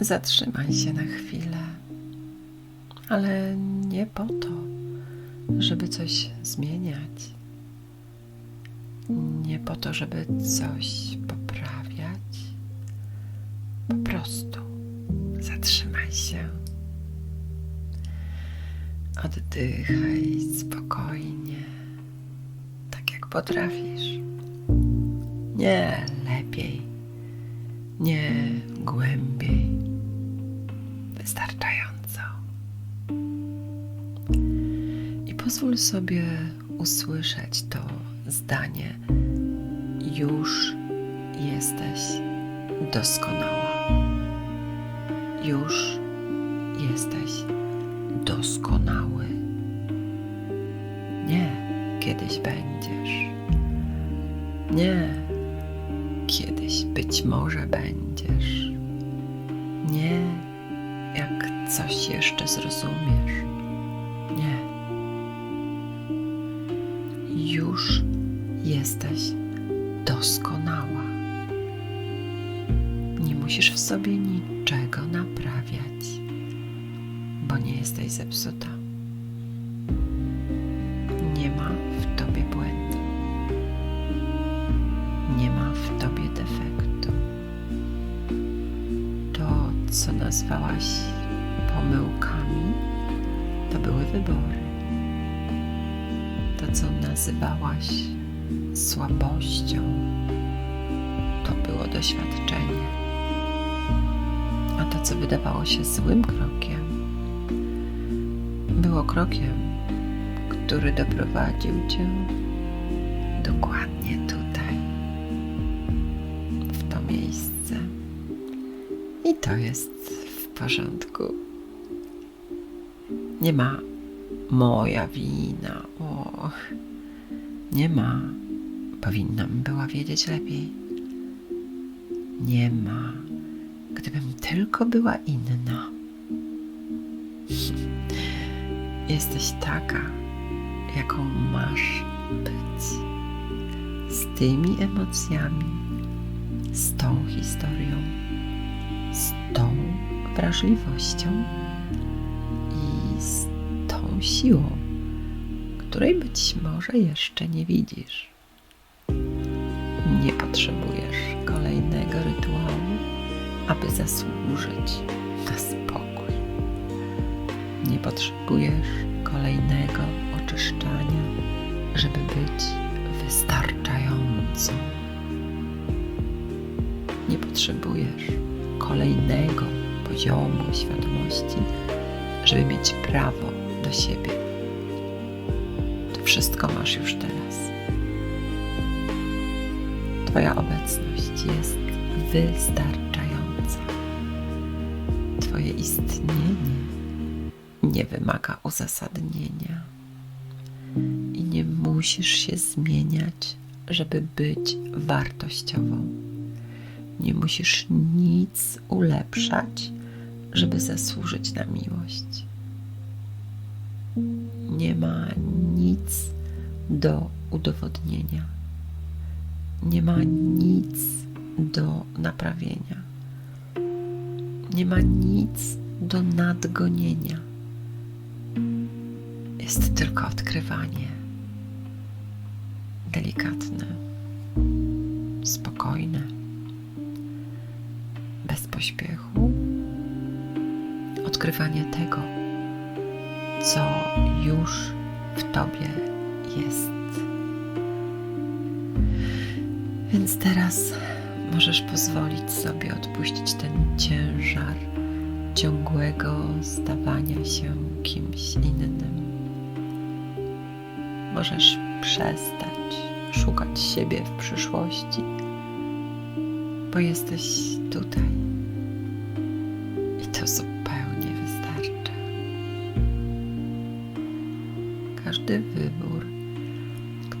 Zatrzymaj się na chwilę, ale nie po to, żeby coś zmieniać. Nie po to, żeby coś poprawiać. Po prostu zatrzymaj się. Oddychaj spokojnie, tak jak potrafisz. Nie lepiej, nie głębiej, wystarczająco. I pozwól sobie usłyszeć to zdanie: Już jesteś doskonała. Już jesteś doskonały. Nie, kiedyś będziesz. Nie, kiedyś być może będziesz. Nie, jak coś jeszcze zrozumiesz. Nie. Już jesteś doskonała. Nie musisz w sobie niczego naprawiać, bo nie jesteś zepsuta. Nazwałaś pomyłkami, to były wybory. To, co nazywałaś słabością, to było doświadczenie. A to, co wydawało się złym krokiem, było krokiem, który doprowadził cię dokładnie tutaj, w to miejsce. I to jest porządku. Nie ma moja wina. O, nie ma. Powinnam była wiedzieć lepiej. Nie ma. Gdybym tylko była inna. Jesteś taka, jaką masz być. Z tymi emocjami, z tą historią, z tą wrażliwością i z tą siłą, której być może jeszcze nie widzisz. Nie potrzebujesz kolejnego rytuału, aby zasłużyć na spokój. Nie potrzebujesz kolejnego oczyszczania, żeby być wystarczającą. Nie potrzebujesz kolejnego poziomu świadomości, żeby mieć prawo do siebie. To wszystko masz już teraz. Twoja obecność jest wystarczająca. Twoje istnienie nie wymaga uzasadnienia i nie musisz się zmieniać, żeby być wartościową. Nie musisz nic ulepszać, żeby zasłużyć na miłość. Nie ma nic do udowodnienia. Nie ma nic do naprawienia. Nie ma nic do nadgonienia. Jest tylko odkrywanie. Delikatne, spokojne, bez pośpiechu. Odkrywanie tego, co już w tobie jest. Więc teraz możesz pozwolić sobie odpuścić ten ciężar ciągłego stawania się kimś innym. Możesz przestać szukać siebie w przyszłości, bo jesteś tutaj.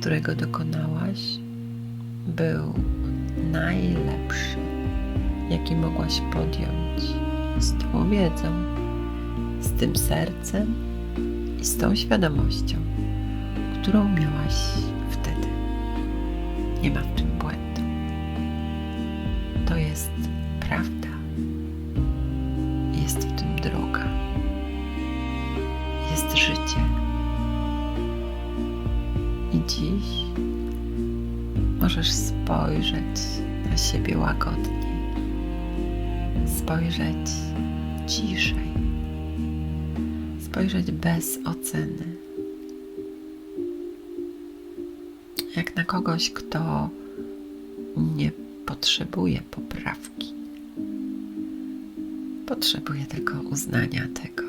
Którego dokonałaś, był najlepszy, jaki mogłaś podjąć z tą wiedzą, z tym sercem i z tą świadomością, którą miałaś wtedy. Nie ma w możesz spojrzeć na siebie łagodniej, spojrzeć ciszej, spojrzeć bez oceny. Jak na kogoś, kto nie potrzebuje poprawki. Potrzebuje tylko uznania tego.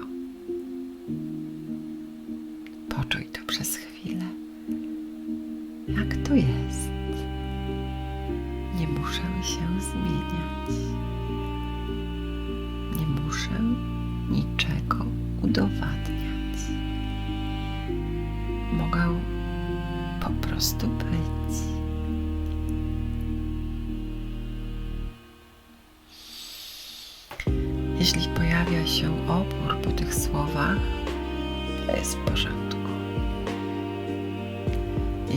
Poczuj to przez chwilę. Jak to jest? Nie muszę się zmieniać. Nie muszę niczego udowadniać. Mogę po prostu być. Jeśli pojawia się opór po tych słowach, to jest w porządku.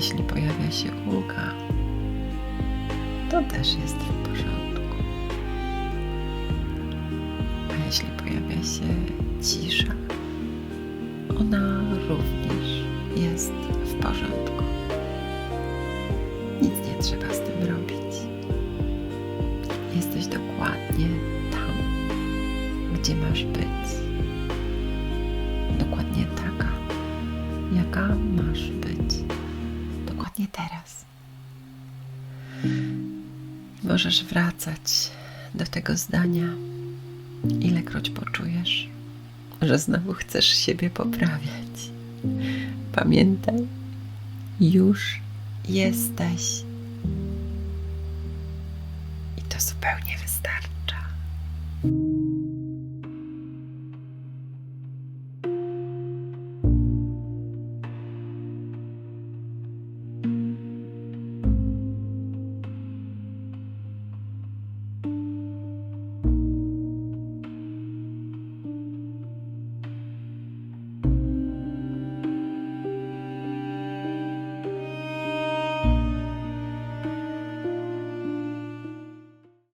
Jeśli pojawia się ulga, to też jest w porządku. A jeśli pojawia się cisza, ona również jest w porządku. Nic nie trzeba z tym robić. Jesteś dokładnie tam, gdzie masz być. Dokładnie taka, jaka masz być. Teraz. Możesz wracać do tego zdania, ilekroć poczujesz, że znowu chcesz siebie poprawiać. Pamiętaj, już jesteś. I to zupełnie wystarczy.